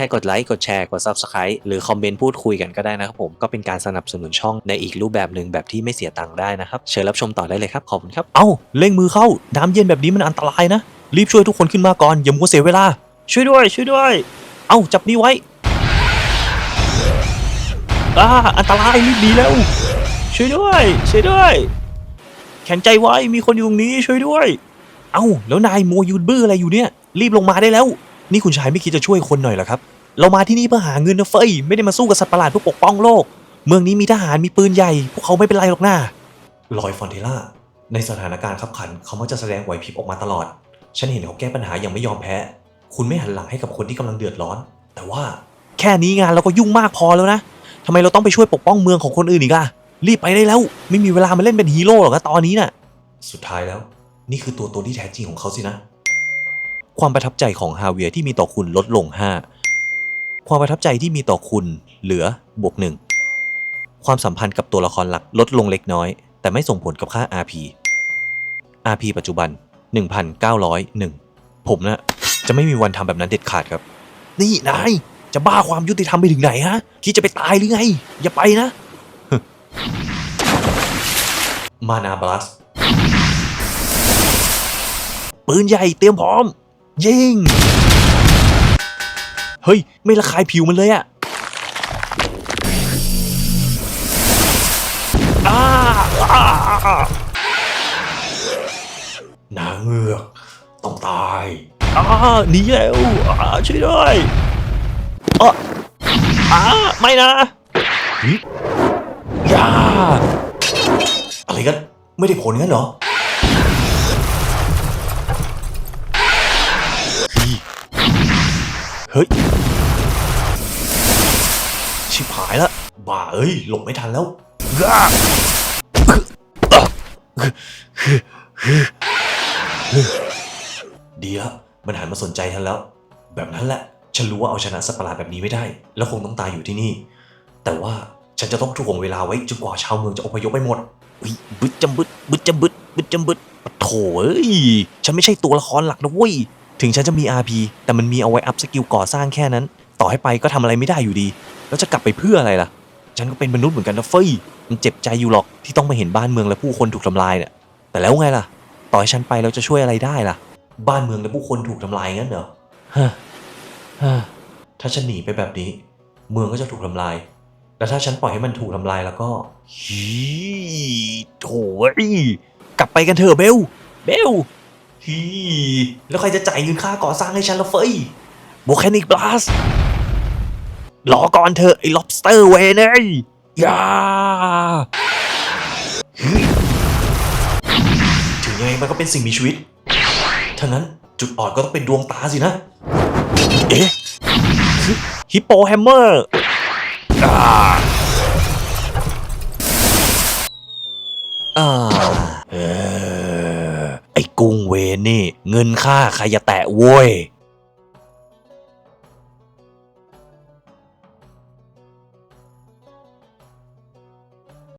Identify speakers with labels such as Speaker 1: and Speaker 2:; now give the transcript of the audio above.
Speaker 1: ค่กดไลค์กดแชร์กด Subscribe หรือคอมเมนต์พูดคุยกันก็ได้นะครับผมก็เป็นการสนับสนุนช่องในอีกรูปแบบหนึ่งแบบที่ไม่เสียตังค์ได้นะครับเชิญรับชมต่อได้เลยครับขอบคุณครับ
Speaker 2: เอ้าเร่งมือเข้าน้ำเย็นแบบนี้มันอันตรายนะ รีบช่วยทุกคนขึ้นมาก่อนอย่ามัวเสียเวลา ช่วยด้วย ช่วยด้วย เอ้าจับนี่ไว้อ้าอันตรายรีบหนีแล้วช่วยด้วย ช่วยด้วย แข็งใจไว้มีคนอยู่ตรงนี้ช่วยด้วย เอ้าแล้วนายมัวยืนบื้ออะไรอยู่เนี่ย รีบลงมาได้แล้ว นี่คุณชายไม่คิดจะช่วยคนหน่อยเหรอครับ เรามาที่นี่เพื่อหาเงินนะเฟยไม่ได้มาสู้กับสัตว์ประหลาดเพื่อปกป้องโลก เมืองนี้มีทหารมีปืนใหญ่ พวกเขาไม่เป็นไรหรอกนะลอยฟอนเทล่า ในสถานการณ์ขับขัน เขามักจะแสดงไหวพริบออกมาตลอด ฉันเห็นเขาแก้ปัญหาอย่างไม่ยอมแพ้ คุณไม่หันหลังให้กับคนที่กำลังเดือดร้อน แต่ว่าแค่นี้งานเราก็ยุ่งมากพอแล้วนะทำไมเราต้องไปช่วยปกป้องเมืองของคนอื่นอีกอะรีบไปได้แล้ว ไม่มีเวลามาเล่นเป็นฮีโร่หรอกนะตอนนี้น่ะ สุดท้ายแล้ว นี่คือตัวตนที่แท้จริงของเขาสินะ ความประทับใจของฮาเวียที่มีต่อคุณลดลง 5 ความประทับใจที่มีต่อคุณเหลือบวกหนึ่งความสัมพันธ์กับตัวละครหลักลดลงเล็กน้อย แต่ไม่ส่งผลกับค่า RP RP ปัจจุบัน 1,901 ผมนะจะไม่มีวันทำแบบนั้นเด็ดขาดครับ นี่นายจะบ้าความยุติธรรมไปถึงไหนฮะ คิดจะไปตายหรือไง อย่าไปนะ มานาบลัสปืนใหญ่เตรียมพร้อม ยิง เฮ้ย ไม่ระคายผิวมันเลยอะอ้าอ้าอ้านางเงือกต้องตายอ้าหนีแล้วอ้าช่วยด้วยอ้าอ้าไม่นะอย่าอะไรกัน ไม่ได้ผลงั้นเหรอ เฮ้ย ชิบหายละบ้าเอ้ยหลบไม่ทันแล้วก้าดีล้วมันหันมาสนใจฉันแล้ว แบบนั้นแหละ ฉันรู้ว่าเอาชนะสัตว์ประหลาดแบบนี้ไม่ได้ แล้วคงต้องตายอยู่ที่นี่ แต่ว่าฉันจะต้องถ่วงเวลาไว้จนกว่าชาวเมืองจะอพยพไปหมดเฮ้ยบึดจำบึดบึดจำบึดบึดจำบึดโถเอ้ย ฉันไม่ใช่ตัวละครหลักนะเว้ย ถึงฉันจะมี RP แต่มันมีเอาไว้อัพสกิลก่อสร้างแค่นั้น ต่อให้ไปก็ทำอะไรไม่ได้อยู่ดี แล้วจะกลับไปเพื่ออะไรล่ะ ฉันก็เป็นมนุษย์เหมือนกันนะเฟยมันเจ็บใจอยู่หรอกที่ต้องมาเห็นบ้านเมืองและผู้คนถูกทำลายเนี่ยแต่แล้วไงล่ะ ต่อให้ฉันไปแล้วจะช่วยอะไรได้ล่ะ บ้านเมืองและผู้คนถูกทำลายงั้นเหรอฮะฮะถ้าฉันหนีไปแบบนี้ เมืองก็จะถูกทำลาย แล้วถ้าฉันปล่อยให้มันถูกทำลายแล้วก็ฮีโถ่อยกลับไปกันเถอะเบลเบล ฮีแล้วใครจะจ่ายเงินค่าก่อสร้างให้ฉันละเฟยโบแคนิกบลัสรอก่อนเถอไอ้ lobster เวนเอ้ยอย่าฮ้ยถึงยังไงมันก็เป็นสิ่งมีชีวิตถ้างั้นจุดอ่อนก็ต้องเป็นดวงตาสินะ เอ๊ะฮิปโปแฮมเมอร์อ่าอ่าเออ ไอ้กุ้งเว นี่ เงินค่าใครจะแตะโว้ย